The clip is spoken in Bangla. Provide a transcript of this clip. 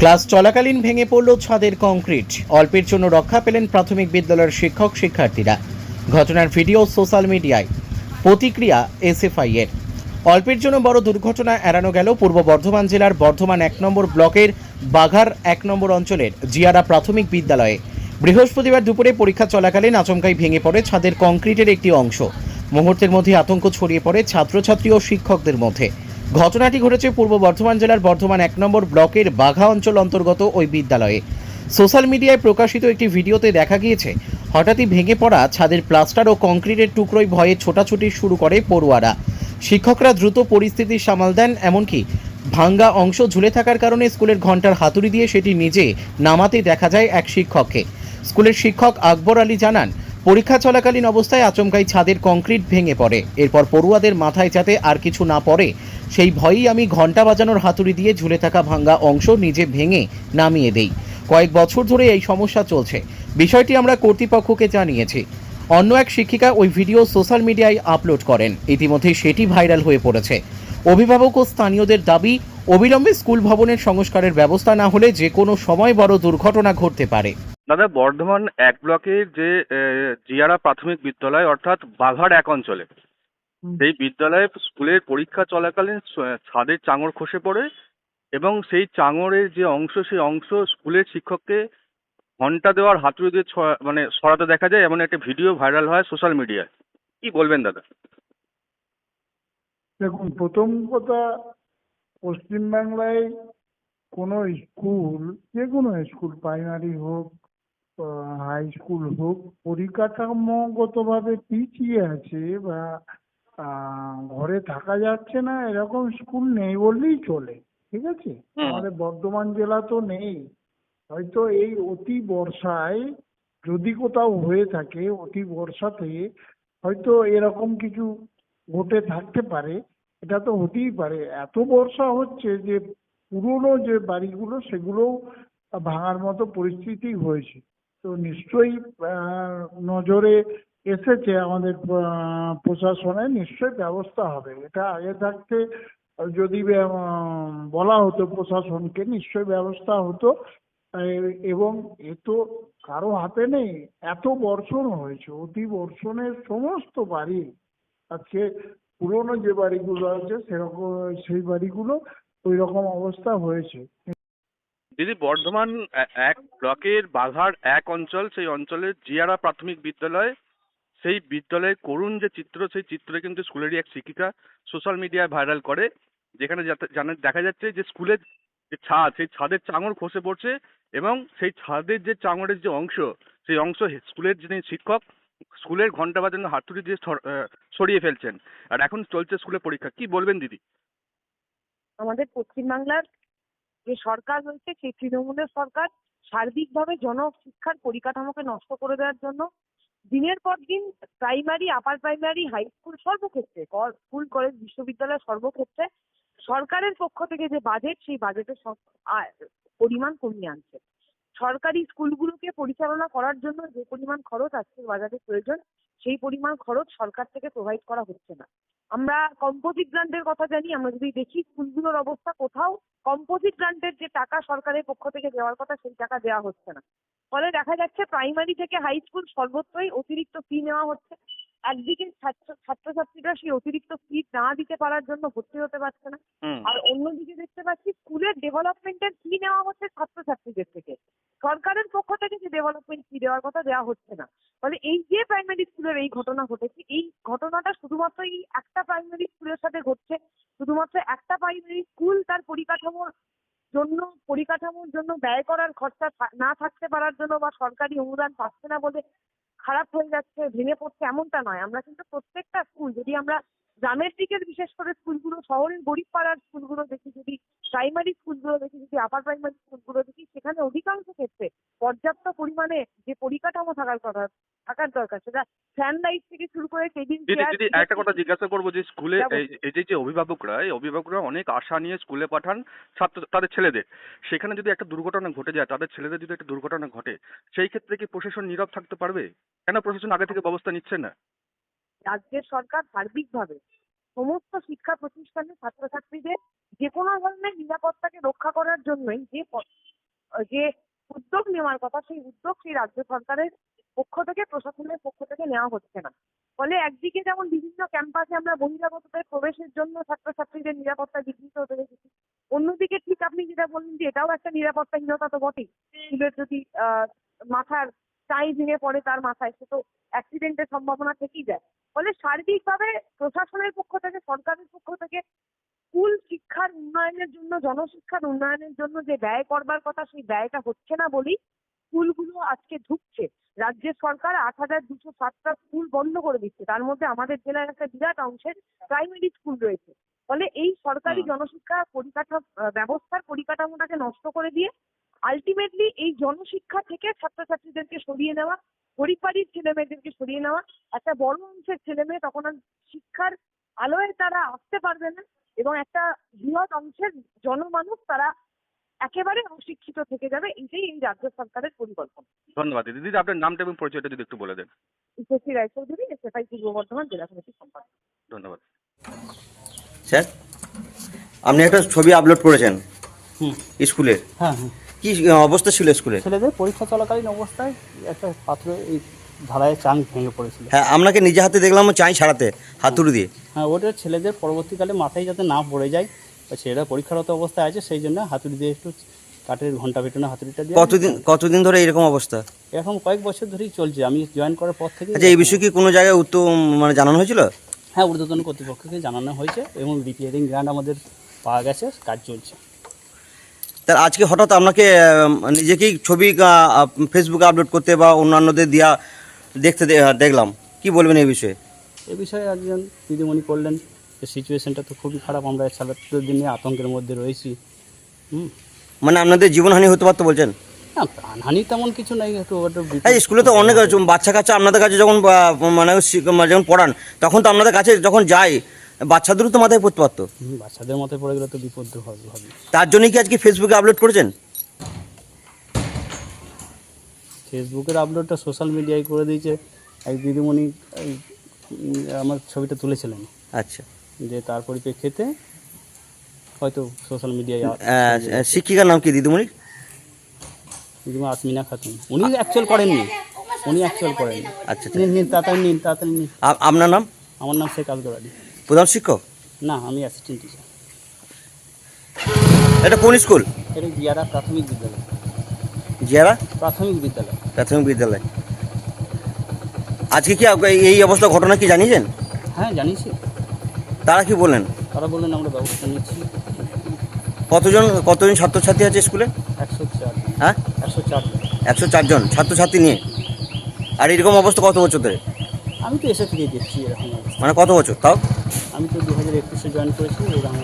ক্লাস চলাকালীন ভেঙে পড়ল ছাদের কংক্রিট। অল্পের জন্য রক্ষা পেলেন প্রাথমিক বিদ্যালয়ের শিক্ষক, শিক্ষার্থীরা। ঘটনার ভিডিও সোশ্যাল মিডিয়ায়। প্রতিক্রিয়া এসএফআই এর অল্পের জন্য বড় দুর্ঘটনা এড়ানো গেল পূর্ব বর্ধমান জেলার বর্ধমান এক নম্বর ব্লকের বাঘার এক নম্বর অঞ্চলের জিয়ারা প্রাথমিক বিদ্যালয়ে। বৃহস্পতিবার দুপুরে পরীক্ষা চলাকালীন আচমকাই ভেঙে পড়ে ছাদের কংক্রিটের একটি অংশ। মুহূর্তের মধ্যে আতঙ্ক ছড়িয়ে পড়ে ছাত্রছাত্রী ও শিক্ষকদের মধ্যে। ঘটনাটি ঘটেছে পূর্ব বর্ধমান জেলার বর্ধমান এক নম্বর ব্লকের বাঘা অঞ্চল অন্তর্গত ওই বিদ্যালয়ে। সোশ্যাল মিডিয়ায় প্রকাশিত একটি ভিডিওতে দেখা গিয়েছে, হঠাৎই ভেঙে পড়া ছাদের প্লাস্টার ও কংক্রিটের টুকরোয় ভয়ে ছোটাছুটি শুরু করে পড়ুয়ারা। শিক্ষকরা দ্রুত পরিস্থিতি সামাল দেন, এমনকি ভাঙ্গা অংশ ঝুলে থাকার কারণে স্কুলের ঘণ্টার হাতুড়ি দিয়ে সেটি নিজে নামাতে দেখা যায় এক শিক্ষককে। স্কুলের শিক্ষক আকবর আলী জানান, পরীক্ষা চলাকালীন অবস্থায় আচমকাই ছাদের কংক্রিট ভেঙে পড়ে। এরপর পড়ুয়াদের মাথায় যাতে আর কিছু না পড়ে সেই ভয়েই আমি ঘণ্টা বাজানোর হাতুড়ি দিয়ে ঝুলে থাকা ভাঙ্গা অংশ নিজে ভেঙে নামিয়ে দেই। কয়েক বছর ধরে এই সমস্যা চলছে। বিষয়টি আমরা কর্তৃপক্ষকে জানিয়েছি। অন্য এক শিক্ষিকা ওই ভিডিও সোশ্যাল মিডিয়ায় আপলোড করেন। ইতিমধ্যে সেটি ভাইরাল হয়ে পড়েছে। অভিভাবক ও স্থানীয়দের দাবি, অবিলম্বে স্কুল ভবনের সংস্কারের ব্যবস্থা না হলে যে কোনো সময় বড় দুর্ঘটনা ঘটতে পারে। দাদা, বর্ধমান এক ব্লকের যে জিয়ারা প্রাথমিক বিদ্যালয়, অর্থাৎ বাঘার এক অঞ্চলে সেই বিদ্যালয়ে স্কুলের পরীক্ষা চলাকালীন ছাদের চাঙড় খসে পড়ে এবং সেই চাঙড়ের যে অংশ সেই অংশ স্কুলের শিক্ষককে ঘণ্টা দেওয়ার হাতুড়ি দিয়ে মানে সরাতে দেখা যায় এমন একটা ভিডিও ভাইরাল হয় সোশ্যাল মিডিয়ায়। কি বলবেন দাদা? দেখুন প্রথম কথা পশ্চিমবাংলায় কোনো স্কুল যে কোনো স্কুল প্রাইমারি হোক হাই স্কুল হোক পরিকাঠামোগতভাবে পিছিয়ে আছে বা ঘরে থাকা যাচ্ছে না এরকম স্কুল নেই বললেই চলে ঠিক আছে? আমাদের বর্ধমান জেলা তো নেই। হয়তো এই অতি বর্ষায় যদি কোথাও হয়ে থাকে অতি বর্ষাতে হয়তো এরকম কিছু ঘটে থাকতে পারে এটা তো হতেই পারে। এত বর্ষা হচ্ছে যে পুরনো যে বাড়িগুলো সেগুলোও ভাঙার মতো পরিস্থিতি হয়েছে। তো নিশ্চয়ই আহ, নজরে এসেছে আমাদের আহ, প্রশাসনের নিশ্চয়ই ব্যবস্থা হবে। এটা আগে থাকতে যদি বলা হতো প্রশাসনকে নিশ্চয়ই ব্যবস্থা হতো। এবং এ তো কারও হাতে নেই। এত বর্ষণ হয়েছে অতি বর্ষণের সমস্ত বাড়ি আজকে পুরোনো যে বাড়িগুলো আছে সেরকম সেই বাড়িগুলো ওই রকম অবস্থা হয়েছে। দিদি বর্ধমান এক ব্লকের বাঘার এক অঞ্চল সেই অঞ্চলের জিয়ারা প্রাথমিক বিদ্যালয় সেই বিদ্যালয়ের করুণ যে চিত্র, সেই চিত্রে কিন্তু স্কুলেরই এক শিক্ষিকা সোশ্যাল মিডিয়ায় ভাইরাল করে, যেখানে দেখা যাচ্ছে যে স্কুলের যে ছাদ, সেই ছাদের চাঙড় খসে পড়ছে এবং সেই ছাদের যে চাঙড়ের যে অংশ, সেই অংশ স্কুলের যিনি শিক্ষক, স্কুলের ঘণ্টা বাজানো হাতুড়ি দিয়ে সরিয়ে ফেলছেন। আর এখন চলছে স্কুলে পরীক্ষা। কি বলবেন দিদি? আমাদের পশ্চিমবাংলার যে সরকার রয়েছে, সেই তৃণমূলের সরকার সার্বিকভাবে জনশিক্ষার পরিকাঠামোকে নষ্ট করে দেওয়ার জন্য দিনের পর দিন primary upper primary high school সর্বক্ষেত্রে স্কুল কলেজ বিশ্ববিদ্যালয় সর্বক্ষেত্রে সরকারের পক্ষ থেকে যে বাজেট সেই বাজেটের পরিমাণ কমিয়ে আনছে। সরকারি স্কুলগুলোকে পরিচালনা করার জন্য যে পরিমাণ খরচ আজকের বাজারে প্রয়োজন, সেই পরিমাণ খরচ সরকার থেকে প্রোভাইড করা হচ্ছে না। আমরা কম্পোজিট গ্রান্টের কথা জানি আমরা যদি দেখি স্কুলগুলোর অবস্থা কোথাও কম্পোজিট গ্রান্টের যে টাকা সরকারের পক্ষ থেকে দেওয়ার কথা সেই টাকা দেওয়া হচ্ছে না। ফলে দেখা যাচ্ছে প্রাইমারি থেকে হাই স্কুল সর্বত্রই অতিরিক্ত ফি নেওয়া হচ্ছে। একদিকে ছাত্রছাত্রীরা সেই অতিরিক্ত ফি না দিতে পারার জন্য ভর্তি হতে পারছে না। আর অন্যদিকে দেখতে পাচ্ছি স্কুলের ডেভেলপমেন্টের ফি নেওয়া হচ্ছে ছাত্রছাত্রীদের থেকে। সরকারের পক্ষ থেকে যে ডেভেলপমেন্ট ফি দেওয়ার কথা দেওয়া হচ্ছে না। ফলে এই যে প্রাইমারি স্কুলের এই ঘটনা ঘটেছে, এই ঘটনাটা শুধুমাত্র এই একটা প্রাইমারি স্কুলের সাথে ঘটছে, শুধুমাত্র একটা প্রাইমারি স্কুল তার পরিকাঠামোর জন্য পরিকাঠামোর জন্য ব্যয় করার খরচা না থাকতে পারার জন্য বা সরকারি অনুদান পাচ্ছে না বলে খারাপ হয়ে যাচ্ছে, ভেঙে পড়ছে এমনটা নয়। আমরা কিন্তু প্রত্যেকটা স্কুল যদি আমরা গ্রামের দিকের বিশেষ করে স্কুলগুলো শহরের গরিব পাড়ার স্কুলগুলো দেখি, যদি প্রাইমারি স্কুলগুলো দেখি, যদি আপার প্রাইমারি স্কুলগুলো দেখি, সেখানে অধিকাংশ ক্ষেত্রে পর্যাপ্ত পরিমাণে যে পরিকাঠামো থাকার কথা থাকার দরকার সেটা ফ্যান লাইট থেকে শুরু করে দিদি একটা কথা জিজ্ঞাসা করব যে স্কুলে এই যে অভিভাবকরা এই অভিভাবকরা অনেক আশা নিয়ে স্কুলে পাঠান ছাত্র তাদের ছেলেদের। সেখানে যদি একটা দুর্ঘটনা ঘটে যায় তাদের ছেলেদের যদি একটা দুর্ঘটনা ঘটে সেই ক্ষেত্রে কি প্রশাসন নীরব থাকতে পারবে? কেন প্রশাসন আগে থেকে ব্যবস্থা নিচ্ছে না? রাজ্যের সরকার সার্বিকভাবে সমস্ত শিক্ষা প্রতিষ্ঠানে ছাত্রছাত্রীদের যে কোনো ধরনের নিরাপত্তাকে রক্ষা করার জন্যই যে যে উদ্যোগ নেওয়ার কথা, সেই উদ্যোগ সেই রাজ্য সরকারের পক্ষ থেকে, প্রশাসনের পক্ষ থেকে নেওয়া হচ্ছে না। ফলে একদিকে যেমন বিভিন্ন ক্যাম্পাসে আমরা বহিরাগতদের প্রবেশের জন্য ছাত্রছাত্রীদের নিরাপত্তা বিঘ্নিত হতে দেখেছি, অন্যদিকে ঠিক আপনি যেটা বললেন যে এটাও একটা নিরাপত্তাহীনতা তো বটেই। স্কুলের যদি মাথার টাই ভেঙে পড়ে তার মাথায়, সে তো অ্যাক্সিডেন্টের সম্ভাবনা থেকেই যায়। ফলে সার্বিকভাবে প্রশাসনের পক্ষ থেকে, সরকারের পক্ষ থেকে স্কুল শিক্ষার উন্নয়নের জন্য জনশিক্ষার উন্নয়নের জন্য যে ব্যয় করবার কথা সেই ব্যয়টা হচ্ছে না বলেই স্কুলগুলো আজকে ঢুকছে। রাজ্যের সরকার আট হাজার দুশো সাতটা স্কুল বন্ধ করে দিচ্ছে। তার মধ্যে আমাদের জেলার একটা বিরাট অংশের প্রাইমারি স্কুল রয়েছে। ফলে এই সরকারি। জনশিক্ষা পরিকাঠামো ব্যবস্থার পরিকাঠামোটাকে নষ্ট করে দিয়ে আলটিমেটলি এই জনশিক্ষা থেকে ছাত্রছাত্রীদেরকে সরিয়ে নেওয়া গরিব বাড়ির ছেলে মেয়েদেরকে সরিয়ে নেওয়া একটা বড় অংশের ছেলে মেয়ে তখন আর শিক্ষার আলোয় তারা আসতে পারবে না এবং একটা বৃহৎ অংশের জনমানুষ তারা একেবারে অশিক্ষিত থেকে যাবে এটাই এই রাজ্য সরকারের পরিকল্পনা। ধন্যবাদ দিদি। দিদি আপনার নামটা এবং পরিচয়টা যদি একটু বলে দেন। উপস্থিত রায়চৌধুরী এসএফআই পূর্ব বর্ধমান জেলা সমিতির সম্পাদক। ধন্যবাদ। স্যার আপনি একটা ছবি আপলোড করেছেন হুম। স্কুলের হ্যাঁ হ্যাঁ কি অবস্থা ছিল স্কুলে? ছেলেদের পরীক্ষা চলাকালীন অবস্থায় একটা পাত্র এই ধারায় চাং ভেঙে পড়েছিল। হ্যাঁ আপনাকে নিজে হাতে দেখলাম চাই ছাড়াতে হাতুড়ি দিয়ে। ওটা ছেলেদের পরবর্তীকালে মাথায় যাতে না পড়ে যায় বা ছেলেরা পরীক্ষারত অবস্থায় আছে সেই জন্য হাতুড়ি দিয়ে একটু কাঠের ঘণ্টা পেটানো হাতুড়িটা দিয়ে কতদিন কতদিন ধরে এরকম অবস্থা? এরকম কয়েক বছর ধরেই চলছে। আমি জয়েন করার পর থেকে আচ্ছা এই বিষয়ে কি কোনো জায়গায় উত্তর মানে জানানো হয়েছিল? হ্যাঁ ঊর্ধ্বতন কর্তৃপক্ষকে জানানো হয়েছে এবং রিপেয়ারিং গ্রান্ট আমাদের পাওয়া গেছে কাজ চলছে। তার আজকে হঠাৎ আপনাকে নিজেকেই ছবি ফেসবুকে আপলোড করতে বা অন্যান্যদের দিয়া দেখতে দেখলাম। কি বলবেন এই বিষয়ে? এ বিষয়ে একজন দিদিমণি করলেন। যে সিচুয়েশনটা তো খুবই খারাপ। আমরা ছাত্রদের দিনে আতঙ্কের মধ্যে রয়েছি। হুম। মানে আপনাদের জীবনহানি হতে পারতো বলছেন? না প্রাণহানি তেমন কিছু নেই একটু স্কুলে তো অনেক বাচ্চা কাচ্চা আপনাদের কাছে যখন মানে মানে যখন পড়ান তখন তো আপনাদের কাছে যখন যায় বাচ্চাদেরও তো মাথায় পড়তে পারতো। বাচ্চাদের মধ্যে পড়ে গেলে তো বিপদ হবে তার জন্যই কি আজকে ফেসবুকে আপলোড করেছেন? ফেসবুকের আপলোডটা সোশ্যাল মিডিয়ায় করে দিয়েছে। এক দিদিমণি আমার ছবিটা তুলেছিলেন। আচ্ছা। যে তার পরিপ্রেক্ষিতে হয়তো সোশ্যাল মিডিয়ায় শিক্ষিকার নাম কি দিদিমণি? দিদিমা আসমিনা খাতুন। উনি অ্যাকচুয়াল করেননি। উনি অ্যাকচুয়াল করেননি। আচ্ছা আচ্ছা। নিন নিন তাড়াতাড়ি নিন তাড়াতাড়ি নিন। আপনার নাম? আমার নাম শেখ আব্দুল আলী প্রধান শিক্ষক? না আমি অ্যাসিস্ট্যান্ট টিচার এটা কোন স্কুল? এটা জিয়ারা প্রাথমিক বিদ্যালয়। জিয়ারা? প্রাথমিক বিদ্যালয়। প্রাথমিক বিদ্যালয়। আজকে কি এই অবস্থা ঘটনা কি জানিয়েছেন? হ্যাঁ জানিছি তারা কি বললেন? তারা বললেন আমরা ব্যবস্থা নিচ্ছি। কতজন কতজন ছাত্রছাত্রী আছে স্কুলে? একশো চার। হ্যাঁ? একশো চার একশো চারজন ছাত্রছাত্রী নিয়ে? আর এরকম অবস্থা কত বছর ধরে? আমি তো এসে থেকেই দেখছি এরকম মানে কত বছর? তাও? আমি তো দু হাজার একুশে জয়েন করেছি এরকম।